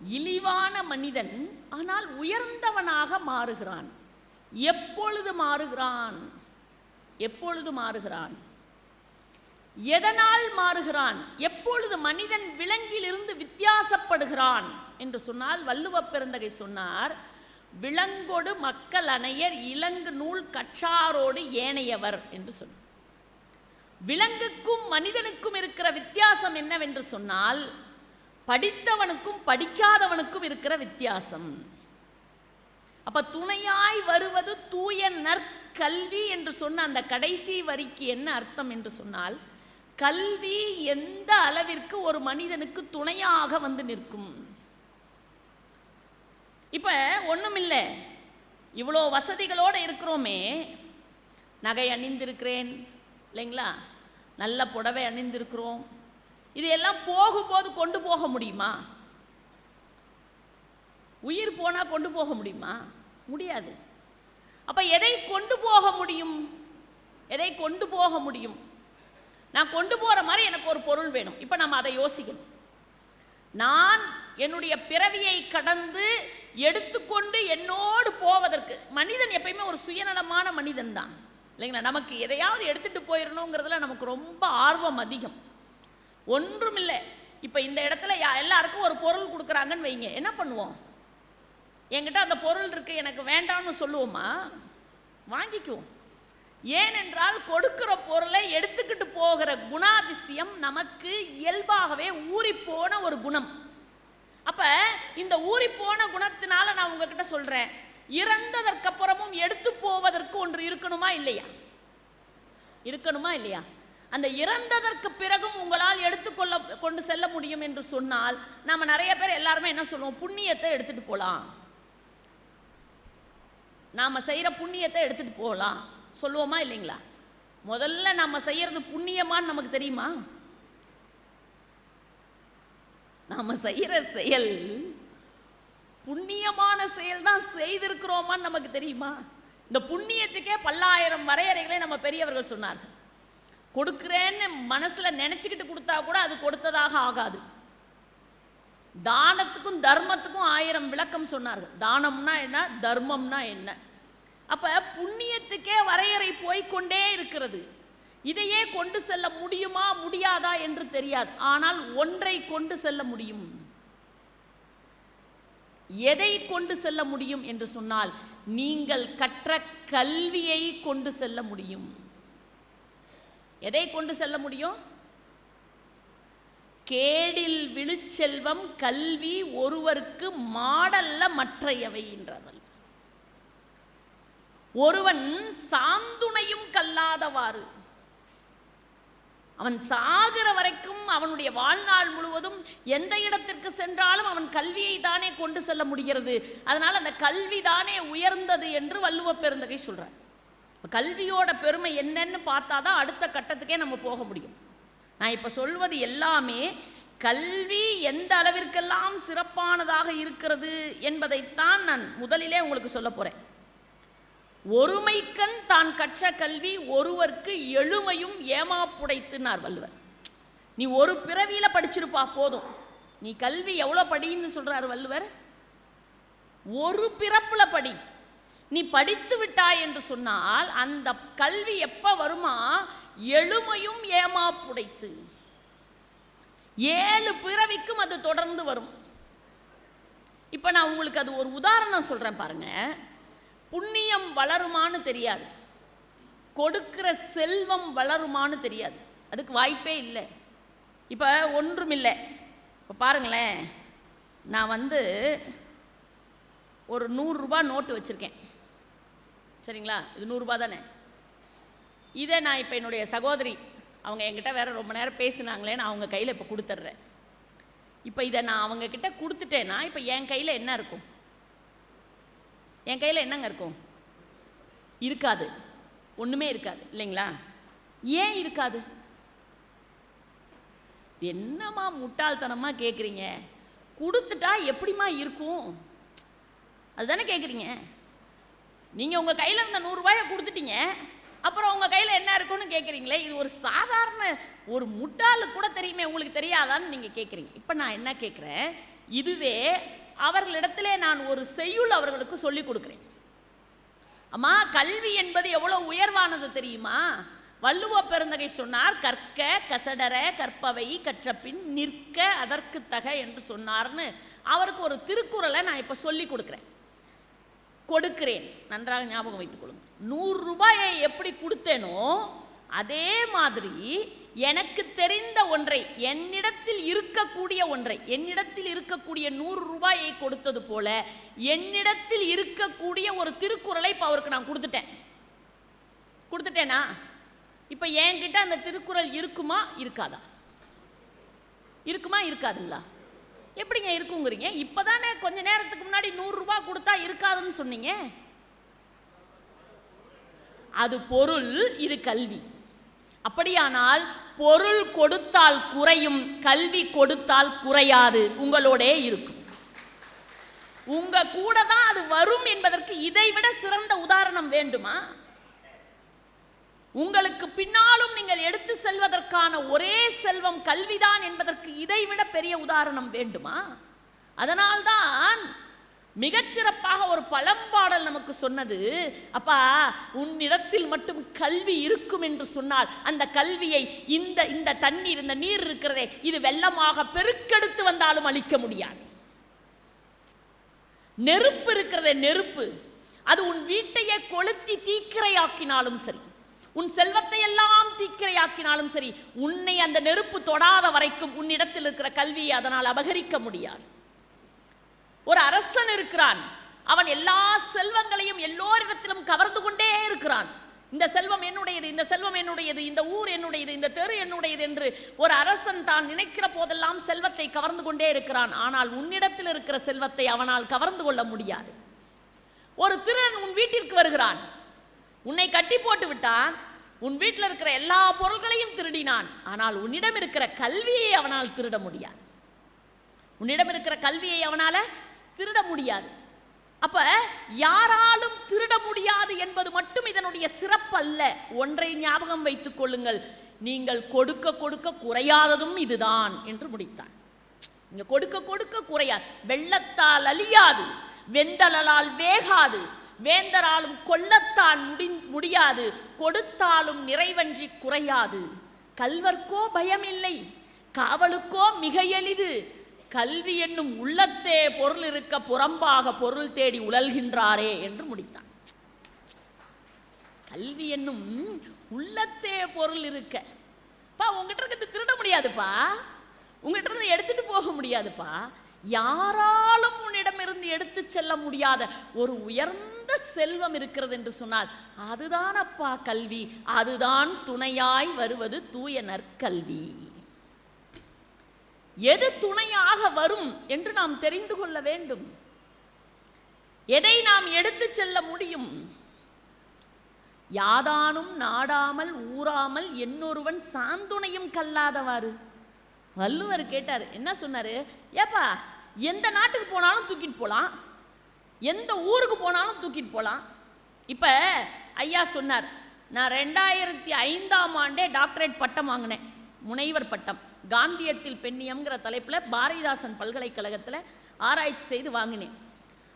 இழிவான மனிதன் ஆனால் உயர்ந்தவனாக மாறுகிறான். எப்பொழுது மாறுகிறான்? எப்பொழுது மாறுகிறான்? எதனால் மாறுகிறான்? எப்பொழுது மனிதன் விலங்கிலிருந்து வித்தியாசப்படுகிறான்? என்று சொன்னால் வள்ளுவ பெருந்தகை சொன்னார் விலங்கொடு மக்கள் அணையர் இலங்கு நூல் கற்றாரோடு ஏனையவர் என்று சொன்னார் விலங்குக்கும் மனிதனுக்கும் இருக்கிற வித்தியாசம் என்னவென்று சொன்னால் படித்தவனுக்கும் படிக்காதவனுக்கும் இருக்கிற வித்தியாசம். அப்ப துணையாய் வருவது தூய நற்கல்வி என்று சொன்ன அந்த கடைசி வரிக்கு என்ன அர்த்தம் என்று சொன்னால் கல்வி எந்த அளவிற்கு ஒரு மனிதனுக்கு துணையாக வந்து நிற்கும்? இப்ப ஒண்ணுமில்லை. இவ்வளோ வசதிகளோடு இருக்கிறோமே. நகை அணிந்திருக்கிறேன் இல்லைங்களா? நல்ல புடவை அணிந்திருக்கிறோம். இது எல்லாம் போகும்போது கொண்டு போக முடியுமா? உயிர் போனால் கொண்டு போக முடியுமா? முடியாது. அப்போ எதை கொண்டு போக முடியும்? எதை கொண்டு போக முடியும்? நான் கொண்டு போகிற மாதிரி எனக்கு ஒரு பொருள் வேணும். இப்போ நம்ம அதை யோசிக்கணும். நான் என்னுடைய பிறவியை கடந்து எடுத்துக்கொண்டு என்னோடு போவதற்கு மனிதன் எப்பயுமே ஒரு சுயநலமான மனிதன் தான் இல்லைங்களா? நமக்கு எதையாவது எடுத்துகிட்டு போயிடணுங்கிறதுல நமக்கு ரொம்ப ஆர்வம் அதிகம். ஒன்றுமில்லை. இப்போ இந்த இடத்துல யா- எல்லாருக்கும் ஒரு பொருள் கொடுக்குறாங்கன்னு வைங்க. என்ன பண்ணுவோம்? என்கிட்ட அந்த பொருள் இருக்குது எனக்கு வேண்டாம்னு சொல்லுவோமா? வாங்கிக்குவோம். ஏனென்றால் கொடுக்கிற பொருளை எடுத்துக்கிட்டு போகிற குணாதிசயம் நமக்கு இயல்பாகவே ஊறிப்போன ஒரு குணம். அப்போ இந்த ஊறிப்போன குணத்தினால நான் உங்ககிட்ட சொல்கிறேன் இறந்ததற்கு அப்புறமும் எடுத்து போவதற்கு ஒன்று இருக்கணுமா இல்லையா? இருக்கணுமா இல்லையா? அந்த இறந்ததற்கு பிறகும் உங்களால் எடுத்துக்கொள்ள கொண்டு செல்ல முடியும் என்று சொன்னால் நாம் நிறைய பேர் எல்லாருமே என்ன சொல்லுவோம்? புண்ணியத்தை எடுத்துட்டு போகலாம் நாம் செய்கிற புண்ணியத்தை எடுத்துட்டு போகலாம் சொல்லுவோமா இல்லைங்களா? முதல்ல நம்ம செய்யறது புண்ணியமான்னு நமக்கு தெரியுமா? நாம் செய்கிற செயல் புண்ணியமான செயல் தான் செய்திருக்கிறோமான்னு நமக்கு தெரியுமா? இந்த புண்ணியத்துக்கே பல்லாயிரம் வரையறைகளை நம்ம பெரியவர்கள் சொன்னார்கள். கொடுக்குறேன்னு மனசில் நினச்சிக்கிட்டு கொடுத்தா கூட அது கொடுத்ததாக ஆகாது. தானத்துக்கும் தர்மத்துக்கும் ஆயிரம் விளக்கம் சொன்னார்கள். தானம்னா என்ன? தர்மம்னா என்ன? அப்போ புண்ணியத்துக்கே வரையறை போய்க்கொண்டே இருக்கிறது. இதையே கொண்டு செல்ல முடியுமா முடியாதா என்று தெரியாது. ஆனால் ஒன்றை கொண்டு செல்ல முடியும். எதை கொண்டு செல்ல முடியும் என்று சொன்னால் நீங்கள் கற்ற கல்வியை கொண்டு செல்ல முடியும். எதை கொண்டு செல்ல முடியும்? கேடில் விழுச்செல்வம் கல்வி ஒருவருக்கு மாடல்ல மற்றையவை ஒருவன் சாந்துணையும் கல்லாதவாறு. அவன் சாகிற வரைக்கும் அவனுடைய வாழ்நாள் முழுவதும் எந்த இடத்திற்கு சென்றாலும் அவன் கல்வியை தானே கொண்டு செல்ல முடிகிறது. அதனால் அந்த கல்வி தானே உயர்ந்தது என்று வள்ளுவ பெருந்தகை சொல்றார். கல்வியோட பெருமை என்னன்னு பார்த்தா தான் அடுத்த கட்டத்துக்கே நம்ம போக முடியும். நான் இப்போ சொல்வது எல்லாமே கல்வி எந்த அளவிற்கெல்லாம் சிறப்பானதாக இருக்கிறது என்பதைத்தான் நான் முதலிலே உங்களுக்கு சொல்ல போகிறேன் ஒருமைக்கண் தான் கற்ற கல்வி ஒருவர்க்கு எழுமையும் ஏமாப்புடைத்துனார் வள்ளுவர். நீ ஒரு பிறவியில் படிச்சிருப்பா போதும். நீ கல்வி எவ்வளோ படின்னு சொல்கிறார் வள்ளுவர்? ஒரு பிறப்பில் படி. நீ படித்து விட்டாய் என்று சொன்னால் அந்த கல்வி எப்போ வருமா? எழுமையும் ஏமாப்புடைத்து ஏழு பிறவிக்கும் அது தொடர்ந்து வரும். இப்போ நான் உங்களுக்கு அது ஒரு உதாரணம் சொல்கிறேன் பாருங்க. புண்ணியம் வளருமான்னு தெரியாது. கொடுக்கிற செல்வம் வளருமான்னு தெரியாது. அதுக்கு வாய்ப்பே இல்லை. இப்போ ஒன்றுமில்லை இப்போ பாருங்களேன். நான் வந்து ஒரு நூறுரூபா நோட்டு வச்சுருக்கேன். சரிங்களா? இது நூறுரூபா தானே? இதை நான் இப்போ என்னுடைய சகோதரி அவங்க என்கிட்ட வேறு ரொம்ப நேரம் பேசினாங்களே நான் அவங்க கையில் இப்போ கொடுத்துட்றேன் இப்போ இதை நான் அவங்கக்கிட்ட கொடுத்துட்டேன்னா இப்போ என் கையில் என்ன இருக்கும்? என் கையில் என்னங்க இருக்கும்? இருக்காது. ஒன்றுமே இருக்காது. இல்லைங்களா? ஏன் இருக்காது? என்னம்மா முட்டாள்தனமாக கேட்குறீங்க கொடுத்துட்டா எப்படிம்மா இருக்கும்? அதுதானே கேட்குறீங்க நீங்கள் உங்கள் கையில் இருந்த நூறுரூவாயை கொடுத்துட்டீங்க. அப்புறம் உங்கள் கையில் என்ன இருக்குன்னு கேட்குறீங்களே இது ஒரு சாதாரண ஒரு முட்டாளு கூட தெரியுமே உங்களுக்கு தெரியாதான்னு நீங்கள் கேட்குறீங்க இப்போ நான் என்ன கேட்குறேன் இதுவே அவர்களிடத்திலே நான் ஒரு செய்யுள் அவர்களுக்கு சொல்லிக் கொடுக்குறேன். அம்மா கல்வி என்பது எவ்வளோ உயர்வானது தெரியுமா? வள்ளுவ பெருந்தகை சொன்னார் கற்க கசடர கற்பவை கற்றப்பின் நிற்க அதற்கு தக என்று சொன்னார்னு. அவருக்கு ஒரு திருக்குறளை நான் இப்போ சொல்லி கொடுக்குறேன். கொடுக்கிறேன். நன்றாக ஞாபகம் வைத்துக் கொள்ளுங்க நூறு ரூபாயை எப்படி கொடுத்தேனோ அதே மாதிரி எனக்கு தெரிந்த ஒன்றை என்னிடத்தில் இருக்கக்கூடிய ஒன்றை என்னிடத்தில் இருக்கக்கூடிய நூறு ரூபாயை கொடுத்தது போல என்னிடத்தில் இருக்கக்கூடிய ஒரு திருக்குறளை இப்போ அவருக்கு நான் கொடுத்துட்டேன். கொடுத்துட்டேனா? இப்போ என்கிட்ட அந்த திருக்குறள் இருக்குமா இருக்காதா? இருக்குமா இருக்காதுங்களா? எப்படிங்க இருக்குங்கிறீங்க? இப்போ தானே கொஞ்ச நேரத்துக்கு முன்னாடி நூறுரூபா கொடுத்தா இருக்காதுன்னு சொன்னீங்க. அது பொருள் இது கல்வி. அப்படியானால் பொருள் கொடுத்தால் குறையும் கல்வி கொடுத்தால் குறையாது. உங்களோடே இருக்கும் உங்க கூட தான் அது வரும் என்பதற்கு இதைவிட சிறந்த உதாரணம் வேண்டுமா? உங்களுக்கு பின்னாலும் நீங்கள் எடுத்து செல்வதற்கான ஒரே செல்வம் கல்விதான் என்பதற்கு இதைவிட பெரிய உதாரணம் வேண்டுமா? அதனால்தான் மிகச்சிறப்பாக ஒரு பழம்பாடல் நமக்கு சொன்னது அப்பா உன்னிடத்தில் மட்டும் கல்வி இருக்கும் என்று சொன்னால் அந்த கல்வியை இந்த இந்த தண்ணீர் இந்த நீர் இருக்கிறதே இது வெள்ளமாக பெருக்கெடுத்து வந்தாலும் அழிக்க முடியாது. நெருப்பு இருக்கிறதே நெருப்பு. அது உன் வீட்டையே கொளுத்தி தீக்கிரையாக்கினாலும் சரி. உன் செல்வத்தை எல்லாம் தீக்கிரையாக்கினாலும் சரி உன்னை அந்த நெருப்பு தொடாத வரைக்கும் உன்னிடத்தில் இருக்கிற கல்வியை அதனால் அபகரிக்க முடியாது. ஒரு அரசன் இருக்கிறான். அவன் எல்லா செல்வங்களையும் எல்லோரிடத்திலும் கவர்ந்து கொண்டே இருக்கிறான். இந்த செல்வம் என்னுடையது இந்த செல்வம் என்னுடையது இந்த ஊர் என்னுடையது இந்த தெரு என்னுடையது என்று ஒரு அரசன் தான் நினைக்கிற போதெல்லாம் செல்வத்தை கவர்ந்து கொண்டே இருக்கிறான். ஆனால் உன்னிடத்தில் இருக்கிற செல்வத்தை அவனால் கவர்ந்து கொள்ள முடியாது. ஒரு திருடன் உன் வீட்டிற்கு வருகிறான். உன்னை கட்டி போட்டு விட்டான். உன் வீட்டில் இருக்கிற எல்லா பொருள்களையும் திருடினான். ஆனால் உன்னிடம் இருக்கிற கல்வியை அவனால் திருட முடியாது. உன்னிடம் இருக்கிற கல்வியை அவனால் திருட முடியாது. அப்ப யாராலும் திருட முடியாது என்பது மட்டும் இதனுடைய சிறப்பல்ல. ஒன்றை ஞாபகம் வைத்துக் கொள்ளுங்கள். நீங்கள் கொடுக்க கொடுக்க குறையாததும் இதுதான் என்று முடித்தான் இங்க கொடுக்க கொடுக்க குறையாது. வெள்ளத்தால் அழியாது. வெந்தளலால் வேகாது. வேந்தராலும் கொல்லத்தான் முடி முடியாது கொடுத்தாலும் நிறைவன்றி குறையாது. கல்வர்க்கோ பயமில்லை காவலுக்கோ மிக எளிது. கல்வி என்னும் உள்ளத்தே பொருள் இருக்க புறம்பாக பொருள் தேடி உழல்கின்றாரே என்று முடித்தான். கல்வி என்னும் உள்ளத்தே பொருள் இருக்க. பா உங்ககிட்ட இருக்கிறது திருட முடியாதுப்பா. உங்ககிட்ட இருந்து எடுத்துட்டு போக முடியாதுப்பா. யாராலும் உன்னிடமிருந்து எடுத்து செல்ல முடியாத ஒரு உயர்ந்த செல்வம் இருக்கிறது என்று சொன்னால் அதுதான் அப்பா கல்வி. அதுதான் துணையாய் வருவது தூய நற்கல்வி. எது துணையாக வரும் என்று நாம் தெரிந்து கொள்ள வேண்டும். எதை நாம் எடுத்து செல்ல முடியும்? யாதானும் நாடாமல் ஊறாமல் என்னொருவன் சாந்துணையும் கல்லாதவாறு. வள்ளுவர் கேட்டார் என்ன சொன்னாரு? ஏப்பா எந்த நாட்டுக்கு போனாலும் தூக்கிட்டு போகலாம் எந்த ஊருக்கு போனாலும் தூக்கிட்டு போகலாம் இப்போ ஐயா சொன்னார் நான் ரெண்டாயிரத்தி ஐந்தாம் ஆண்டே டாக்டரேட் பட்டம் வாங்கினேன். முனைவர் பட்டம். காந்தியத்தில் பெண்ணியம்ங்கிற தலைப்பில் பாரதிதாசன் பல்கலைக்கழகத்தில் ஆராய்ச்சி செய்து வாங்கினேன்.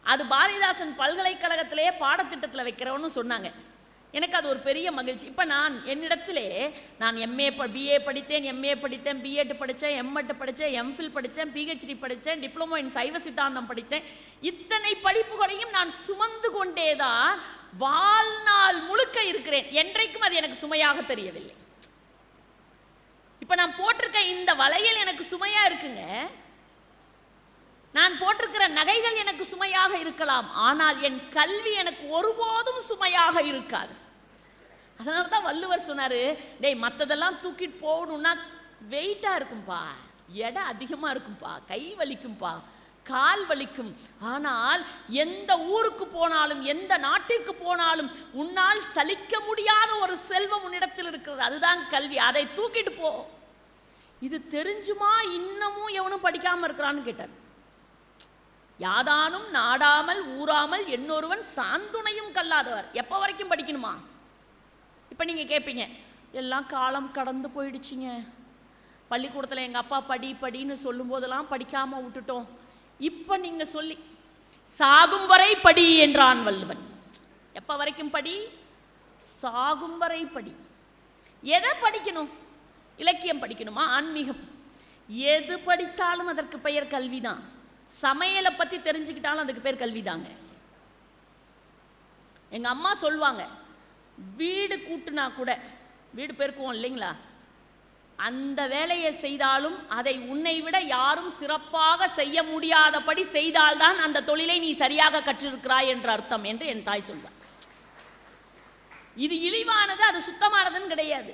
அது பாரதிதாசன் பல்கலைக்கழகத்திலேயே பாடத்திட்டத்தில் வைக்கிறவன்னு சொன்னாங்க. எனக்கு அது ஒரு பெரிய மகிழ்ச்சி. இப்போ நான் என்னிடத்திலே நான் எம்ஏ ப பிஏ படித்தேன் எம்ஏ படித்தேன் பிஎட் படித்தேன் எம்எட் படித்தேன் எம்ஃபில் படித்தேன் பிஹெச்டி படித்தேன் டிப்ளமோ இன் சைவ சித்தாந்தம் படித்தேன். இத்தனை படிப்புகளையும் நான் சுமந்து கொண்டே தான் வாழ்நாள் முழுக்க இருக்கிறேன். என்றைக்கும் அது எனக்கு சுமையாக தெரியவில்லை. இப்போ நான் போட்டிருக்க இந்த வளையல் எனக்கு சுமையாக இருக்குங்க. நான் போட்டிருக்கிற நகைகள் எனக்கு சுமையாக இருக்கலாம். ஆனால் என் கல்வி எனக்கு ஒருபோதும் துணையாக இருக்காது அதனால தான் வள்ளுவர் சொன்னார் டேய் மற்றதெல்லாம் தூக்கிட்டு போகணுன்னா வெயிட்டாக இருக்கும்பா. எடை அதிகமாக இருக்கும்பா. கை வலிக்கும்பா. கால் வலிக்கும். ஆனால் எந்த ஊருக்கு போனாலும் எந்த நாட்டிற்கு போனாலும் உன்னால் சலிக்க முடியாத ஒரு செல்வம் உன்னிடத்தில் இருக்கிறது. அதுதான் கல்வி. அதை தூக்கிட்டு போ. இது தெரிஞ்சுமா? இன்னமும் எவனும் படிக்காமல் இருக்கிறான்னு கேட்டார். யாதானும் நாடாமல் ஊறாமல் என்னொருவன் சாந்துணையும் கல்லாதவர். எப்போ வரைக்கும் படிக்கணுமா? இப்போ நீங்கள் கேட்பீங்க எல்லாம் காலம் கடந்து போயிடுச்சிங்க. பள்ளிக்கூடத்தில் எங்கள் அப்பா படி படின்னு சொல்லும்போதெல்லாம் படிக்காமல் விட்டுட்டோம். இப்போ நீங்கள் சொல்லி சாகும் வரை படி என்றான் வள்ளுவன். எப்போ வரைக்கும் படி? சாகும் வரை படி. எதை படிக்கணும்? இலக்கியம் படிக்கணுமா? ஆன்மீகம். எது படித்தாலும் அதற்கு பெயர் கல்விதான். சமையலை பற்றி தெரிஞ்சுக்கிட்டாலும் அதுக்கு பேர் கல்விதாங்க. எங்கள் அம்மா சொல்லுவாங்க வீடு கூட்டுனா கூட வீடு பெருக்குவோம் இல்லைங்களா? அந்த வேலையை செய்தாலும் அதை உன்னை விட யாரும் சிறப்பாக செய்ய முடியாதபடி செய்தால்தான் அந்த தொழிலை நீ சரியாக கற்றிருக்கிறாய் என்ற அர்த்தம் என்று என் தாய் சொல்வார் இது இழிவானது அது சுத்தமானதுன்னு கிடையாது.